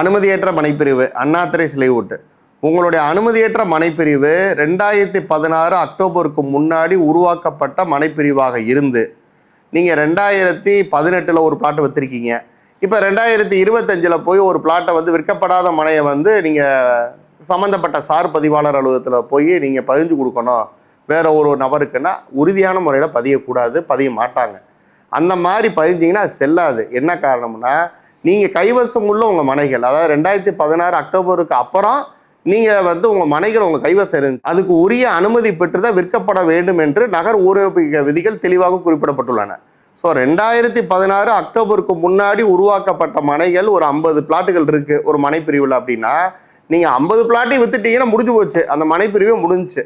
அனுமதியற்ற மனைப்பிரிவு அண்ணாத்திரை சிலைவூட்டு. உங்களுடைய அனுமதியற்ற மனைப்பிரிவு ரெண்டாயிரத்தி பதினாறு அக்டோபருக்கு முன்னாடி உருவாக்கப்பட்ட மனைப்பிரிவாக இருந்து நீங்கள் ரெண்டாயிரத்தி பதினெட்டில் ஒரு பிளாட் விற்றுருக்கீங்க இப்போ ரெண்டாயிரத்தி இருபத்தஞ்சில் போய் ஒரு பிளாட்டை வந்து விற்கப்படாத மனையை வந்து நீங்கள் சம்மந்தப்பட்ட சார் பதிவாளர் அலுவலகத்தில் போய் நீங்கள் பதிஞ்சு கொடுக்கணும். வேற ஒரு நபருக்குன்னா உறுதியான முறையில் பதியக்கூடாது பதிய மாட்டாங்க. அந்த மாதிரி பதிஞ்சிங்கன்னா அது செல்லாது. என்ன காரணம்னா நீங்கள் கைவசம் உள்ள உங்கள் மனைகள். அதாவது ரெண்டாயிரத்தி பதினாறு அக்டோபருக்கு அப்புறம் நீங்கள் வந்து உங்கள் மனைகள் உங்கள் கைவசம் இருந்துச்சு அதுக்கு உரிய அனுமதி பெற்று தான் விற்கப்பட வேண்டும் என்று நகர் ஊரக விதிகள் தெளிவாக குறிப்பிடப்பட்டுள்ளன. ஸோ ரெண்டாயிரத்தி பதினாறு அக்டோபருக்கு முன்னாடி உருவாக்கப்பட்ட மனைகள் ஒரு ஐம்பது பிளாட்டுகள் இருக்குது ஒரு மனைப்பிரிவில் அப்படின்னா நீங்கள் ஐம்பது பிளாட்டையும் வித்துட்டீங்கன்னா முடிஞ்சு போச்சு. அந்த மனைப்பிரிவே முடிஞ்சுச்சு.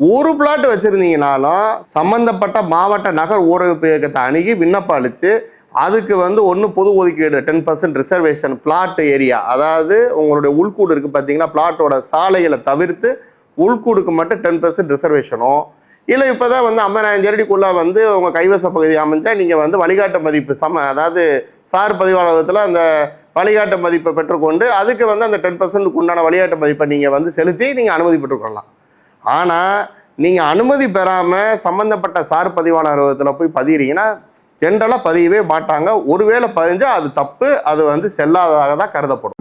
ஒரு பிளாட் வச்சுருந்தீங்கனாலும் சம்மந்தப்பட்ட மாவட்ட நகர் ஊரக இயக்கத்தை அணுகி விண்ணப்பம் அளித்து அதுக்கு வந்து ஒன்று பொது ஒதுக்கீடு ten percent reservation plot area அதாவது உங்களுடைய உள்கூடு இருக்குது பார்த்தீங்கன்னா பிளாட்டோட சாலைகளை தவிர்த்து உள்கூடுக்கு மட்டும் டென் பர்சன்ட் ரிசர்வேஷனும் இல்லை இப்போ தான் வந்து ஐம்பதாயிரம் ஜரடிக்குள்ளே வந்து உங்கள் கைவச பகுதி அமைஞ்சால் நீங்கள் வந்து வழிகாட்டு மதிப்பு சம அதாவது சார் பதிவாளகத்தில் அந்த வழிகாட்டு மதிப்பை பெற்றுக்கொண்டு அதுக்கு வந்து அந்த டென் பர்சன்ட்டுக்கு உண்டான வழிகாட்டு மதிப்பை நீங்கள் வந்து செலுத்தி நீங்கள் அனுமதி பெற்றுக்கொள்ளலாம். ஆனால் நீங்கள் அனுமதி பெறாமல் சம்மந்தப்பட்ட சார் பதிவாளர் அலுவலகத்தில் போய் பதிகிறீங்கன்னா ஜென்ரலாக பதியவே மாட்டாங்க. ஒருவேளை பதிஞ்சால் அது தப்பு. அது வந்து செல்லாததாக தான் கருதப்படும்.